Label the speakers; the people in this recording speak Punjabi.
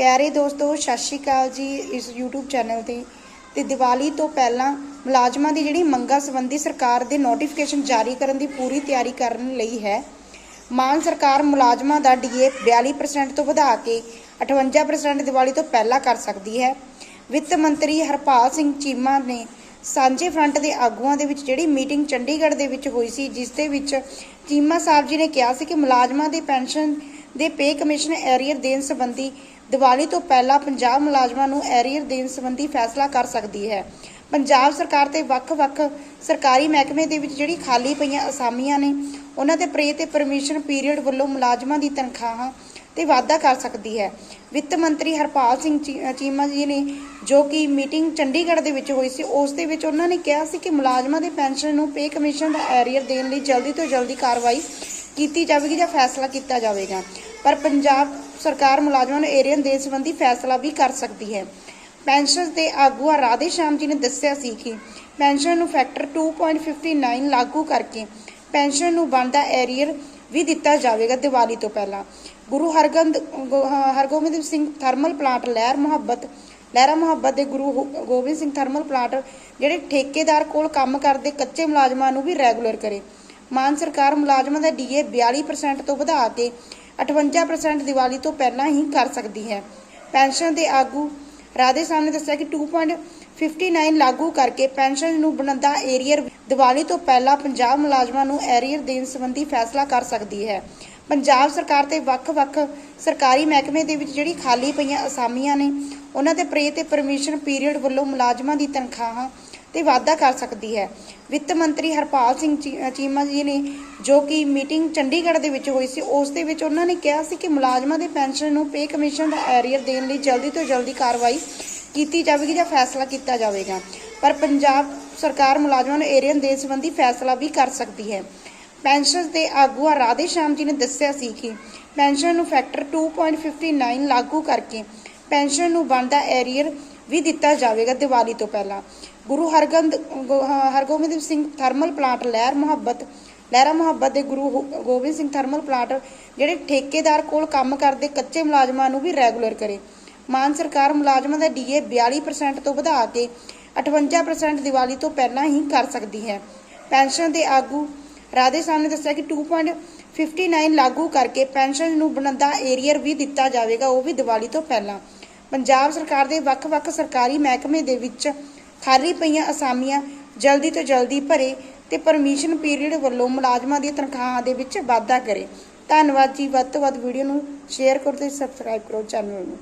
Speaker 1: ਪਿਆਰੇ ਦੋਸਤੋ, ਸਤਿ ਸ਼੍ਰੀ ਅਕਾਲ ਜੀ ਇਸ YouTube ਚੈਨਲ ਤੇ। ਤੇ ਦੀਵਾਲੀ ਤੋਂ ਪਹਿਲਾਂ ਮੁਲਾਜ਼ਮਾਂ ਦੀ ਜਿਹੜੀ ਮੰਗਾਂ ਸੰਬੰਧੀ ਸਰਕਾਰ ਦੇ ਨੋਟੀਫਿਕੇਸ਼ਨ ਜਾਰੀ ਕਰਨ ਦੀ ਪੂਰੀ ਤਿਆਰੀ ਕਰਨ ਲਈ ਹੈ। ਮਾਨ ਸਰਕਾਰ ਮੁਲਾਜ਼ਮਾਂ ਦਾ ਡੀਏ 42% ਤੋਂ ਵਧਾ ਕੇ 58% ਦੀਵਾਲੀ ਤੋਂ ਪਹਿਲਾਂ ਕਰ ਸਕਦੀ ਹੈ। ਵਿੱਤ ਮੰਤਰੀ ਹਰਪਾਲ ਸਿੰਘ ਚੀਮਾ ਨੇ ਸਾਂਝੇ ਫਰੰਟ ਦੇ ਆਗੂਆਂ ਦੇ ਵਿੱਚ ਜਿਹੜੀ ਮੀਟਿੰਗ ਚੰਡੀਗੜ੍ਹ ਦੇ ਵਿੱਚ ਹੋਈ ਸੀ, ਜਿਸ ਦੇ ਵਿੱਚ ਚੀਮਾ ਸਾਹਿਬ ਜੀ ਨੇ ਕਿਹਾ ਸੀ ਕਿ ਮੁਲਾਜ਼ਮਾਂ ਦੇ ਪੈਨਸ਼ਨ ਦੇ ਪੇ ਕਮਿਸ਼ਨ ਐਰੀਅਰ ਦੇਣ ਸੰਬੰਧੀ ਦੀਵਾਲੀ ਤੋਂ ਪਹਿਲਾਂ ਪੰਜਾਬ ਮੁਲਾਜ਼ਮਾਂ ਨੂੰ ਐਰੀਅਰ ਦੇਣ ਸੰਬੰਧੀ ਫੈਸਲਾ ਕਰ ਸਕਦੀ ਹੈ। ਪੰਜਾਬ ਸਰਕਾਰ ਤੇ ਵੱਖ-ਵੱਖ ਸਰਕਾਰੀ ਮਹਿਕਮੇ ਦੇ ਵਿੱਚ ਜਿਹੜੀ ਖਾਲੀ ਪਈਆਂ ਅਸਾਮੀਆਂ ਨੇ, ਉਹਨਾਂ ਦੇ ਪ੍ਰੇ ਤੇ ਪਰਮਿਸ਼ਨ ਪੀਰੀਅਡ ਵੱਲੋਂ ਮੁਲਾਜ਼ਮਾਂ ਦੀ ਤਨਖਾਹਾਂ ਤੇ ਵਾਅਦਾ ਕਰ ਸਕਦੀ ਹੈ। ਵਿੱਤ ਮੰਤਰੀ ਹਰਪਾਲ ਸਿੰਘ ਚੀ- ਚੀਮਾ ਜੀ ਨੇ ਜੋ ਕਿ ਮੀਟਿੰਗ ਚੰਡੀਗੜ੍ਹ ਦੇ ਵਿੱਚ ਹੋਈ ਸੀ, ਉਸ ਦੇ ਵਿੱਚ ਉਹਨਾਂ ਨੇ ਕਿਹਾ ਸੀ ਕਿ ਮੁਲਾਜ਼ਮਾਂ ਦੇ ਪੈਨਸ਼ਨ ਨੂੰ ਪੇ ਕਮਿਸ਼ਨ ਦਾ ਐਰੀਅਰ ਦੇਣ ਲਈ ਜਲਦੀ ਤੋਂ ਜਲਦੀ ਕਾਰਵਾਈ ਕੀਤੀ ਜਾਵੇਗੀ ਜਾਂ ਫੈਸਲਾ ਕੀਤਾ ਜਾਵੇਗਾ। ਪਰ ਪੰਜਾਬ ਸਰਕਾਰ ਮੁਲਾਜ਼ਮਾਂ ਨੂੰ ਏਰੀਅਨ ਦੇਣ ਸੰਬੰਧੀ ਫੈਸਲਾ ਵੀ ਕਰ ਸਕਦੀ ਹੈ। ਪੈਨਸ਼ਨ ਦੇ ਆਗੂਆ ਰਾਧੇ ਸ਼ਾਮ ਜੀ ਨੇ ਦੱਸਿਆ ਸੀ ਕਿ ਪੈਨਸ਼ਨ ਨੂੰ ਫੈਕਟਰ 2.59 ਲਾਗੂ ਕਰਕੇ ਪੈਨਸ਼ਨ ਨੂੰ ਬਣਦਾ ਏਰੀਅਰ ਵੀ ਦਿੱਤਾ ਜਾਵੇਗਾ ਦੀਵਾਲੀ ਤੋਂ ਪਹਿਲਾਂ। ਗੁਰੂ ਹਰਗੰਦ ਗੋ- ਹਰਗੋਬਿੰਦ ਸਿੰਘ ਥਰਮਲ ਪਲਾਂਟ, ਲਹਿਰ ਮੁਹੱਬਤ, ਲਹਿਰਾ ਮੁਹੱਬਤ ਦੇ ਗੁਰੂ ਗੋਬਿੰਦ ਸਿੰਘ ਥਰਮਲ ਪਲਾਂਟ ਜਿਹੜੇ ਠੇਕੇਦਾਰ ਕੋਲ ਕੰਮ ਕਰਦੇ, ਕੱਚੇ ਮੁਲਾਜ਼ਮਾਂ ਨੂੰ ਵੀ ਰੈਗੂਲਰ ਕਰੇ। ਮਾਨ ਸਰਕਾਰ ਮੁਲਾਜ਼ਮਾਂ ਦਾ ਡੀਏ 42% ਤੋਂ ਵਧਾ ਕੇ 58% ਦੀਵਾਲੀ ਤੋਂ ਪਹਿਲਾਂ ਹੀ ਕਰ ਸਕਦੀ ਹੈ। ਪੈਨਸ਼ਨ ਦੇ ਆਗੂ ਰਾਧੇ ਸਾਹਿਬ ਨੇ ਦੱਸਿਆ ਕਿ 2.59 ਲਾਗੂ ਕਰਕੇ ਪੈਨਸ਼ਨ ਨੂੰ ਬਣਦਾ ਏਰੀਅਰ ਦੀਵਾਲੀ ਤੋਂ ਪਹਿਲਾਂ ਪੰਜਾਬ ਮੁਲਾਜ਼ਮਾਂ ਨੂੰ ਏਰੀਅਰ ਦੇਣ ਸੰਬੰਧੀ ਫੈਸਲਾ ਕਰ ਸਕਦੀ ਹੈ। ਪੰਜਾਬ ਸਰਕਾਰ ਤੇ ਵੱਖ-ਵੱਖ ਸਰਕਾਰੀ ਮਹਿਕਮੇ ਦੇ ਵਿੱਚ ਜਿਹੜੀ ਖਾਲੀ ਪਈਆਂ ਅਸਾਮੀਆਂ ਨੇ, ਉਹਨਾਂ ਦੇ ਪ੍ਰੇ ਤੇ ਪਰਮਿਸ਼ਨ ਪੀਰੀਅਡ ਵੱਲੋਂ ਮੁਲਾਜ਼ਮਾਂ ਦੀ ਤਨਖਾਹਾਂ ਤੇ ਵਾਅਦਾ ਕਰ ਸਕਦੀ ਹੈ। ਵਿੱਤ ਮੰਤਰੀ ਹਰਪਾਲ ਸਿੰਘ ਚੀ- ਚੀਮਾ ਜੀ ਨੇ ਜੋ ਕਿ ਮੀਟਿੰਗ ਚੰਡੀਗੜ੍ਹ ਦੇ ਵਿੱਚ ਹੋਈ ਸੀ, ਉਸ ਦੇ ਵਿੱਚ ਉਹਨਾਂ ਨੇ ਕਿਹਾ ਸੀ ਕਿ ਮੁਲਾਜ਼ਮਾਂ ਦੇ ਪੈਨਸ਼ਨ ਨੂੰ ਪੇ ਕਮਿਸ਼ਨ ਦਾ ਐਰੀਅਰ ਦੇਣ ਲਈ ਜਲਦੀ ਤੋਂ ਜਲਦੀ ਕਾਰਵਾਈ ਕੀਤੀ ਜਾਵੇਗੀ ਜਾਂ ਫੈਸਲਾ ਕੀਤਾ ਜਾਵੇਗਾ। ਪਰ ਪੰਜਾਬ ਸਰਕਾਰ ਮੁਲਾਜ਼ਮਾਂ ਨੂੰ ਏਰੀਅਨ ਦੇਣ ਸੰਬੰਧੀ ਫੈਸਲਾ ਵੀ ਕਰ ਸਕਦੀ ਹੈ। ਪੈਨਸ਼ਨ ਦੇ ਆਗੂਆ ਰਾਧੇ ਸ਼ਾਮ ਜੀ ਨੇ ਦੱਸਿਆ ਸੀ ਕਿ ਪੈਨਸ਼ਨ ਨੂੰ ਫੈਕਟਰ 2.59 ਲਾਗੂ ਕਰਕੇ ਪੈਨਸ਼ਨ ਨੂੰ ਬਣਦਾ ਐਰੀਅਰ ਵੀ ਦਿੱਤਾ ਜਾਵੇਗਾ ਦੀਵਾਲੀ ਤੋਂ ਪਹਿਲਾਂ। ਗੁਰੂ ਹਰਗੰਦ, ਗੋ- ਹਰਗੋਬਿੰਦ ਸਿੰਘ ਥਰਮਲ ਪਲਾਂਟ, ਲਹਿਰ ਮੁਹੱਬਤ, ਲਹਿਰਾ ਮੁਹੱਬਤ ਦੇ ਗੁਰੂ ਗੋਬਿੰਦ ਸਿੰਘ ਥਰਮਲ ਪਲਾਂਟ, ਜਿਹੜੇ ਠੇਕੇਦਾਰ ਕੋਲ ਕੰਮ ਕਰਦੇ ਕੱਚੇ ਮੁਲਾਜ਼ਮਾਂ ਨੂੰ ਵੀ ਰੈਗੂਲਰ ਕਰੇ। ਮਾਨ ਸਰਕਾਰ ਮੁਲਾਜ਼ਮਾਂ ਦਾ ਡੀਏ 42% ਤੋਂ ਵਧਾ ਕੇ 58% ਦੀਵਾਲੀ ਤੋਂ ਪਹਿਲਾਂ ਹੀ ਕਰ ਸਕਦੀ ਹੈ। ਪੈਨਸ਼ਨ ਦੇ ਆਗੂ ਰਾਧੇ ਸਾਹਿਬ ਨੇ ਦੱਸਿਆ ਕਿ 2.59 ਲਾਗੂ ਕਰਕੇ ਪੈਨਸ਼ਨ ਨੂੰ ਬਣਦਾ ਏਰੀਅਰ ਵੀ ਦਿੱਤਾ ਜਾਵੇਗਾ, ਉਹ ਵੀ ਦੀਵਾਲੀ ਤੋਂ ਪਹਿਲਾਂ। ਪੰਜਾਬ ਸਰਕਾਰ ਦੇ ਵੱਖ-ਵੱਖ ਸਰਕਾਰੀ ਮਹਿਕਮੇ ਦੇ ਵਿੱਚ ਖਾਲੀ ਪਈਆਂ ਅਸਾਮੀਆਂ ਜਲਦੀ ਤੋਂ ਜਲਦੀ ਭਰੇ ਤੇ ਪਰਮਿਸ਼ਨ ਪੀਰੀਅਡ ਵੱਲੋਂ ਮੁਲਾਜ਼ਮਾਂ ਦੀਆਂ ਤਨਖਾਹਾਂ ਦੇ ਵਿੱਚ ਵਾਧਾ ਕਰੇ। ਧੰਨਵਾਦ ਜੀ। ਵੱਧ ਤੋਂ ਵੱਧ ਵੀਡੀਓ ਨੂੰ ਸ਼ੇਅਰ ਕਰੋ ਤੇ ਸਬਸਕ੍ਰਾਈਬ ਕਰੋ ਚੈਨਲ ਨੂੰ।